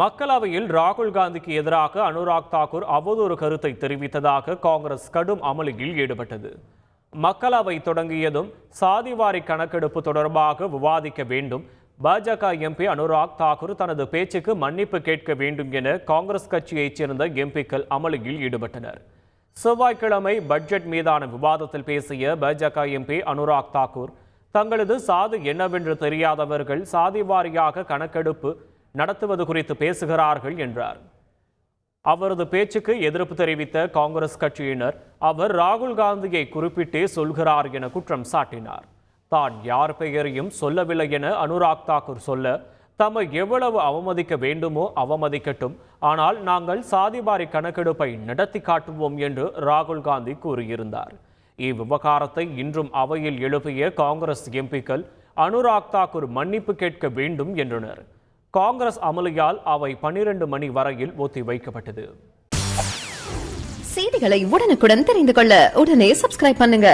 மக்களவையில் ராகுல் காந்திக்கு எதிராக அனுராக் தாக்கூர் அவதூறு கருத்தை தெரிவித்ததாக காங்கிரஸ் கடும் அமளியில் ஈடுபட்டது. மக்களவை தொடங்கியதும் சாதிவாரி கணக்கெடுப்பு தொடர்பாக விவாதிக்க வேண்டும். பாஜக எம்பி அனுராக் தாக்கூர் தனது பேச்சுக்கு மன்னிப்பு கேட்க வேண்டும் என காங்கிரஸ் கட்சியைச் சேர்ந்த எம்பிக்கள் அமளியில் ஈடுபட்டனர். செவ்வாய்க்கிழமை பட்ஜெட் மீதான விவாதத்தில் பேசிய பாஜக எம்பி அனுராக் தாக்கூர் தங்களது சாது என்னவென்று தெரியாதவர்கள் சாதி வாரியாக கணக்கெடுப்பு நடத்துவது குறித்து பேசுகிறார்கள் என்றார். அவரது பேச்சுக்கு எதிர்ப்பு தெரிவித்த காங்கிரஸ் கட்சியினர் அவர் ராகுல் காந்தியை குறிப்பிட்டே சொல்கிறார் என குற்றம் சாட்டினார். தான் யார் பெயரையும் சொல்லவில்லை என அனுராக் தாக்கூர் சொல்ல தம்மை எவ்வளவு அவமதிக்க வேண்டுமோ அவமதிக்கட்டும். ஆனால் நாங்கள் சாதிபாரி கணக்கெடுப்பை நடத்தி காட்டுவோம் என்று ராகுல் காந்தி கூறியிருந்தார். இவ்விவகாரத்தை இன்றும் அவையில் எழுப்பிய காங்கிரஸ் எம்பிக்கள் அனுராக் தாக்கூர் மன்னிப்பு கேட்க வேண்டும் என்றனர். காங்கிரஸ் அமளியால் அவை பன்னிரண்டு மணி வரையில் ஒத்திவைக்கப்பட்டது செய்திகளை உடனுக்குடன் தெரிந்து கொள்ள உடனே சப்ஸ்கிரைப் பண்ணுங்க.